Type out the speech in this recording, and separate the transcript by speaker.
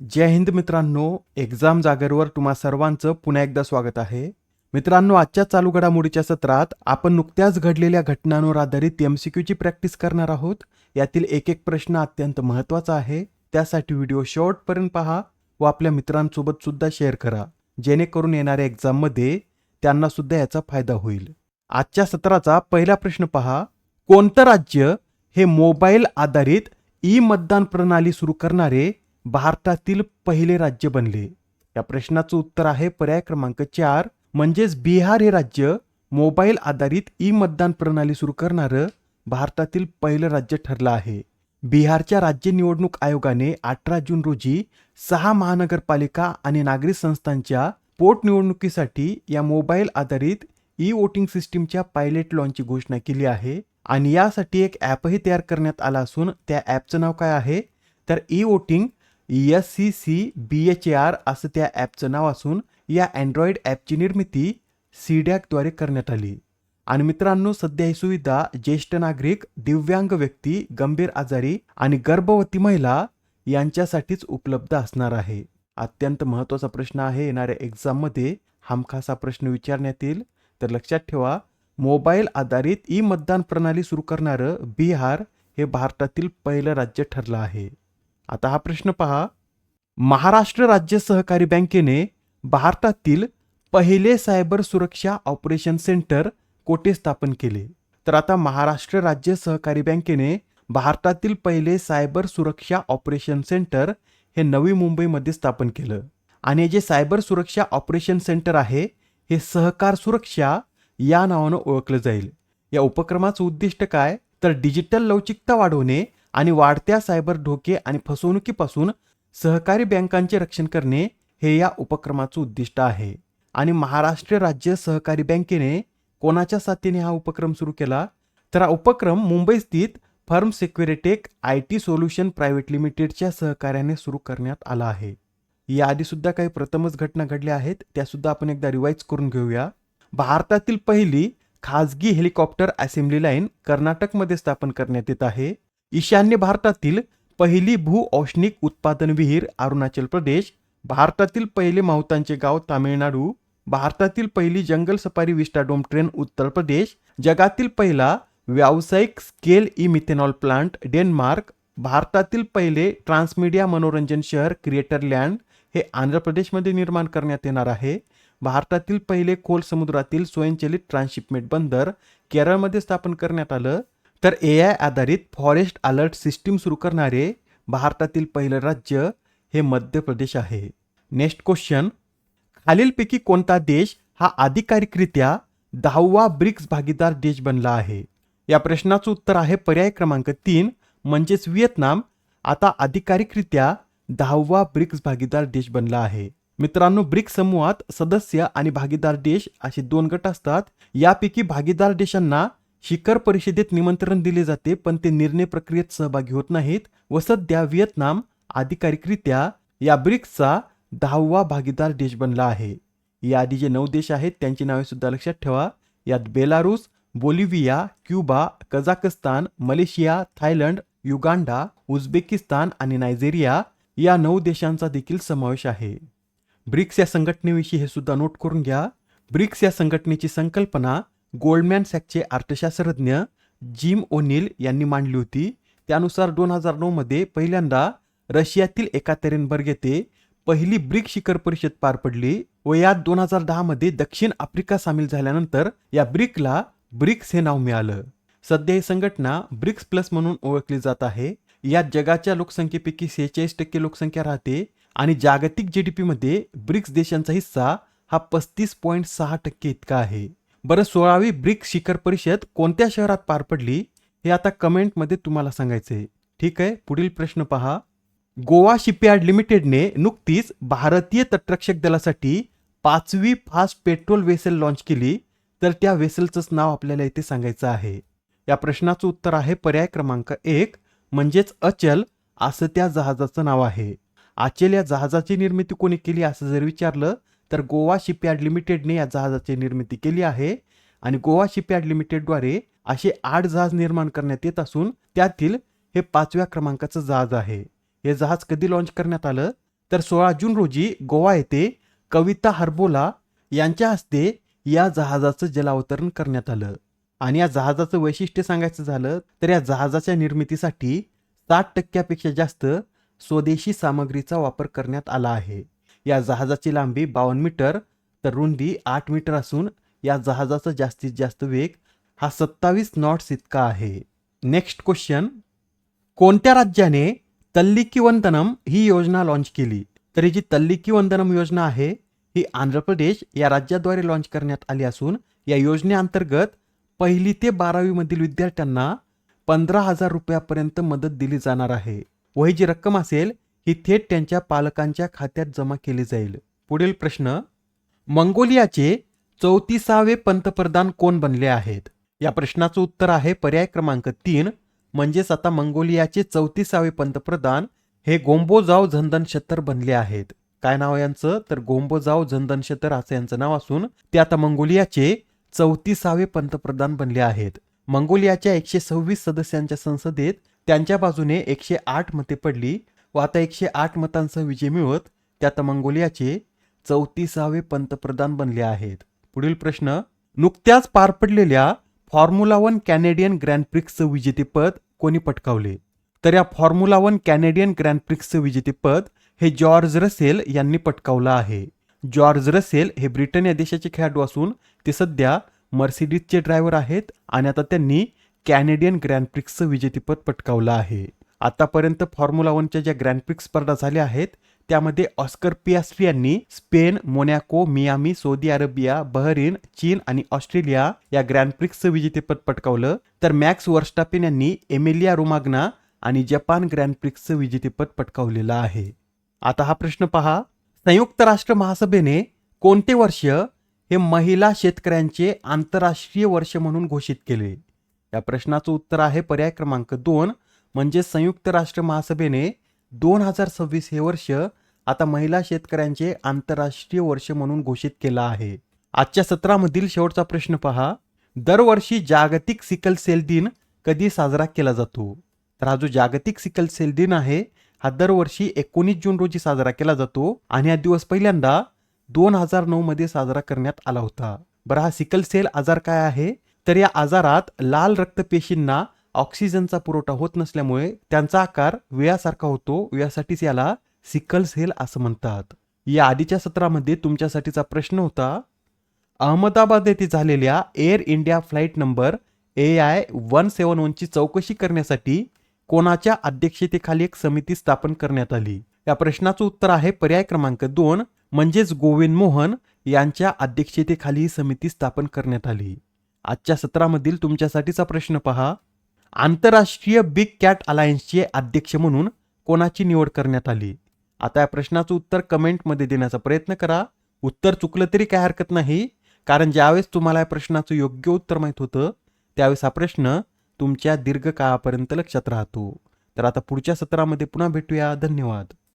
Speaker 1: जय हिंद मित्रांनो एक्झाम जागेवर तुम्हा सर्वांचं पुन्हा एकदा स्वागत आहे. मित्रांनो आजच्या चालू घडामोडीच्या सत्रात आपण नुकत्याच घडलेल्या घटनांवर आधारित एम सी क्यूची प्रॅक्टिस करणार आहोत. यातील एक एक प्रश्न अत्यंत महत्त्वाचा आहे. त्यासाठी व्हिडिओ शॉर्टपर्यंत पहा व आपल्या मित्रांसोबत सुद्धा शेअर करा. जेणेकरून येणाऱ्या एक्झाममध्ये त्यांना सुद्धा याचा फायदा होईल. आजच्या सत्राचा पहिला प्रश्न पहा. कोणतं राज्य हे मोबाईल आधारित ई मतदान प्रणाली सुरू करणारे भारतातील पहिले राज्य बनले. या प्रश्नाचं उत्तर आहे पर्याय क्रमांक चार. म्हणजेच बिहार हे राज्य मोबाईल आधारित ई मतदान प्रणाली सुरू करणारं भारतातील पहिलं राज्य ठरलं आहे. बिहारच्या राज्य निवडणूक आयोगाने अठरा जून रोजी सहा महानगरपालिका आणि नागरी संस्थांच्या पोटनिवडणुकीसाठी या मोबाईल आधारित ई वोटिंग सिस्टीमच्या पायलट लॉन्चची घोषणा केली आहे. आणि यासाठी एक ॲपही तयार करण्यात आला असून त्या ॲपचं नाव काय आहे? तर E voting S C C B H A R असं त्या ॲपचं नाव असून या अँड्रॉइड ॲपची निर्मिती सीडॅकद्वारे करण्यात आली. आणि मित्रांनो सध्या ही सुविधा ज्येष्ठ नागरिक दिव्यांग व्यक्ती गंभीर आजारी आणि गर्भवती महिला यांच्यासाठीच उपलब्ध असणार आहे. अत्यंत महत्त्वाचा प्रश्न आहे येणाऱ्या एक्झाममध्ये हमखासा प्रश्न विचारण्यात येईल. तर लक्षात ठेवा मोबाईल आधारित ई मतदान प्रणाली सुरू करणारं बिहार हे भारतातील पहिलं राज्य ठरलं आहे. आता हा प्रश्न पहा. महाराष्ट्र राज्य सहकारी बँकेने भारतातील पहिले सायबर सुरक्षा ऑपरेशन सेंटर कोठे स्थापन केले? तर आता महाराष्ट्र राज्य सहकारी बँकेने भारतातील पहिले सायबर सुरक्षा ऑपरेशन सेंटर हे नवी मुंबईमध्ये स्थापन केलं. आणि जे सायबर सुरक्षा ऑपरेशन सेंटर आहे हे सहकार सुरक्षा या नावानं ओळखलं जाईल. या उपक्रमाचं उद्दिष्ट काय? तर डिजिटल लवचिकता वाढवणे आणि वाढत्या सायबर धोके आणि फसवणुकीपासून सहकारी बँकांचे रक्षण करणे हे या उपक्रमाचं उद्दिष्ट आहे. आणि महाराष्ट्र राज्य सहकारी बँकेने कोणाच्या साथीने हा उपक्रम सुरू केला? तर हा उपक्रम मुंबई स्थित firm Securitech I T solution private लिमिटेडच्या सहकार्याने सुरू करण्यात आला आहे. याआधी सुद्धा काही प्रथमच घटना घडल्या आहेत त्यासुद्धा आपण एकदा रिवाईज करून घेऊया. भारतातील पहिली खाजगी हेलिकॉप्टर असेंब्ली लाईन कर्नाटकमध्ये स्थापन करण्यात येत आहे. ईशान्य भारतातील पहिली भू औष्णिक उत्पादन विहीर अरुणाचल प्रदेश भारतातील पहिले माहुतांचे गाव तामिळनाडू भारतातील पहिली जंगल safari vistadome train Uttar Pradesh जगातील पहिला व्यावसायिक scale E methanol plant Denmark भारतातील पहिले ट्रान्समीडिया मनोरंजन शहर क्रिएटर लँड हे आंध्र प्रदेशमध्ये निर्माण करण्यात येणार आहे भारतातील पहिले खोल समुद्रातील स्वयंचलित ट्रान्सशिपमेंट बंदर केरळमध्ये स्थापन करण्यात आलं तर ए आय आधारित फॉरेस्ट अलर्ट सिस्टीम सुरू करणारे भारतातील पहिलं राज्य हे मध्य प्रदेश आहे. नेक्स्ट क्वेश्चन खालीलपैकी कोणता देश हा आधिकारिकरित्या दहावा ब्रिक्स भागीदार देश बनला आहे? या प्रश्नाचं उत्तर आहे पर्याय क्रमांक तीन म्हणजेच व्हिएतनाम. आता अधिकारिकरित्या दहावा ब्रिक्स भागीदार देश बनला आहे. मित्रांनो ब्रिक्स समूहात सदस्य आणि भागीदार देश असे दोन गट असतात. यापैकी भागीदार देशांना शिखर परिषदेत निमंत्रण दिले जाते पण ते निर्णय प्रक्रियेत सहभागी होत नाहीत. व सध्या व्हिएतनाम अधिकारिकरित्या या ब्रिक्सचा दहावा भागीदार देश बनला आहे. याआधी जे नऊ देश आहेत त्यांची नावे सुद्धा लक्षात ठेवा. यात Belarus Bolivia Cuba Kazakhstan Malaysia Thailand Uganda Uzbekistan आणि नायजेरिया या नऊ देशांचा देखील समावेश आहे. ब्रिक्स या संघटनेविषयी हे सुद्धा नोट करून घ्या. ब्रिक्स या संघटनेची संकल्पना गोल्डमॅन सॅकचे अर्थशास्त्रज्ञ जिम ओनिल यांनी मांडली होती. त्यानुसार दोन हजार नऊमध्ये पहिल्यांदा रशियातील एकातेरेनबर्ग येथे पहिली ब्रिक शिखर परिषद पार पडली. व यात दोन हजार दहामध्ये दक्षिण आफ्रिका सामील झाल्यानंतर या ब्रिकला ब्रिक्स हे नाव मिळालं. सध्या ही संघटना ब्रिक्स प्लस म्हणून ओळखली जात आहे. यात जगाच्या लोकसंख्येपैकी सेहेचाळीस टक्के लोकसंख्या राहते आणि जागतिक जी डी पीमध्ये ब्रिक्स देशांचा हिस्सा हा पस्तीस पॉईंट सहा टक्के इतका आहे. बरं सोळावी ब्रिक्स शिखर परिषद कोणत्या शहरात पार पडली हे आता कमेंटमध्ये तुम्हाला सांगायचे ठीक आहे पुढील प्रश्न पहा. गोवा शिपयार्ड लिमिटेडने नुकतीच भारतीय तटरक्षक दलासाठी पाचवी फास्ट पेट्रोल वेसेल लॉन्च केली. तर त्या वेसेलचंच नाव आपल्याला इथे सांगायचं आहे. या प्रश्नाचं उत्तर आहे पर्याय क्रमांक एक म्हणजेच अचल असं त्या जहाजाचं नाव आहे. अचल या जहाजाची निर्मिती कोणी केली असं जर विचारलं तर गोवा शिपयार्ड लिमिटेडने या जहाजाची निर्मिती केली आहे. आणि गोवा शिपयार्ड लिमिटेडद्वारे असे आठ जहाज निर्माण करण्यात येत असून त्यातील हे पाचव्या क्रमांकाचं जहाज आहे. हे जहाज कधी लॉन्च करण्यात आलं? तर सोळा जून रोजी गोवा येथे कविता हर्बोला यांच्या हस्ते या जहाजाचं जलावतरण करण्यात आलं. आणि या जहाजाचं वैशिष्ट्य सांगायचं झालं तर या जहाजाच्या निर्मितीसाठी साठ टक्क्यापेक्षा जास्त स्वदेशी सामग्रीचा वापर करण्यात आला आहे. या जहाजाची लांबी बावन्न मीटर तर रुंदी आठ मीटर असून या जहाजाचा जास्तीत जास्त वेग हा सत्तावीस नॉट्स इतका आहे. नेक्स्ट क्वेश्चन कोणत्या राज्याने तल्लिकी वंदनम ही योजना लॉन्च केली? तर ही जी तल्लिकी वंदनम योजना आहे ही आंध्र प्रदेश या राज्याद्वारे लॉन्च करण्यात आली असून या योजनेअंतर्गत पहिली ते बारावीमधील विद्यार्थ्यांना पंधरा हजार रुपयापर्यंत मदत दिली जाणार आहे. व ही जी रक्कम असेल ही थेट त्यांच्या पालकांच्या खात्यात जमा केली जाईल. पुढील प्रश्न मंगोलियाचे चौतीसावे पंतप्रधान कोण बनले आहेत? या प्रश्नाचं उत्तर आहे पर्याय क्रमांक तीन म्हणजेच आता मंगोलियाचे चौतीसावे पंतप्रधान हे गोंबोजाव झंदन शतर बनले आहेत. काय नाव यांचं? तर गोंबोजाव झंदन शतर असं यांचं नाव असून ते आता मंगोलियाचे चौतीसावे पंतप्रधान बनले आहेत. मंगोलियाच्या एकशे सव्वीस सदस्यांच्या संसदेत त्यांच्या बाजूने एकशे आठ मते पडली. व आता एकशे आठ मतांसह विजय मिळवत त्यात मंगोलियाचे चौतीसावे पंतप्रधान बनले आहेत. पुढील प्रश्न नुकत्याच पार पडलेल्या फॉर्म्युला वन कॅनेडियन ग्रँड प्रिक्सचं विजेतेपद कोणी पटकावले? तर या फॉर्म्युला वन कॅनेडियन ग्रँड प्रिक्सचं विजेतेपद हे जॉर्ज रसेल यांनी पटकावलं आहे. जॉर्ज रसेल हे ब्रिटन या देशाचे खेळाडू असून ते सध्या मर्सिडीजचे ड्रायव्हर आहेत आणि आता त्यांनी कॅनेडियन ग्रँड प्रिक्सचं विजेतेपद पटकावलं आहे. आतापर्यंत फॉर्म्युला वनच्या ज्या ग्रँडप्रिक्स स्पर्धा झाल्या आहेत त्यामध्ये ऑस्कर पियास्ट्री यांनी Spain Monaco Miami Saudi Arabia Bahrain चीन आणि ऑस्ट्रेलिया या ग्रँडप्रिक्सचं विजेतेपद पटकावलं. तर मॅक्स वर्स्टापेन यांनी एमिलिया रोमाग्ना आणि जपान ग्रँडप्रिक्सचं विजेतेपद पटकावलेलं आहे. आता हा प्रश्न पहा. संयुक्त राष्ट्र महासभेने कोणते वर्ष हे महिला शेतकऱ्यांचे आंतरराष्ट्रीय वर्ष म्हणून घोषित केले? या प्रश्नाचं उत्तर आहे पर्याय क्रमांक दोन. म्हणजे संयुक्त राष्ट्र महासभेने दोन हजार सव्वीस हे वर्ष आता महिला शेतकऱ्यांचे आंतरराष्ट्रीय वर्ष म्हणून घोषित केलं आहे. आजच्या सत्रामधील शेवटचा प्रश्न पहा. दरवर्षी जागतिक सिकल सेल दिन कधी साजरा केला जातो? तर हा जो जागतिक सिकल सेल दिन आहे हा दरवर्षी एकोणीस जून रोजी साजरा केला जातो आणि हा दिवस पहिल्यांदा दोन हजार नऊ मध्ये साजरा करण्यात आला होता. बरं हा सिकल सेल आजार काय आहे? तर या आजारात लाल रक्तपेशींना ऑक्सिजनचा पुरवठा होत नसल्यामुळे त्यांचा आकार विळ्यासारखा होतो यासाठीच याला सिकल सेल असं म्हणतात. या आधीच्या सत्रामध्ये तुमच्यासाठीचा प्रश्न होता अहमदाबाद येथे झालेल्या Air India flight number A I one seven वनची चौकशी करण्यासाठी कोणाच्या अध्यक्षतेखाली एक समिती स्थापन करण्यात आली? या प्रश्नाचं उत्तर आहे पर्याय क्रमांक दोन म्हणजेच गोविंद मोहन यांच्या अध्यक्षतेखाली ही समिती स्थापन करण्यात आली. आजच्या सत्रामधील तुमच्यासाठीचा प्रश्न पहा. आंतरराष्ट्रीय बिग कॅट अलायन्सचे अध्यक्ष म्हणून कोणाची निवड करण्यात आली? आता या प्रश्नाचं उत्तर कमेंटमध्ये देण्याचा प्रयत्न करा. उत्तर चुकलं तरी काय हरकत नाही कारण ज्यावेळेस तुम्हाला या प्रश्नाचं योग्य उत्तर माहीत होतं त्यावेळेस हा प्रश्न तुमच्या दीर्घकाळापर्यंत लक्षात राहतो. तर आता पुढच्या सत्रामध्ये पुन्हा भेटूया. धन्यवाद.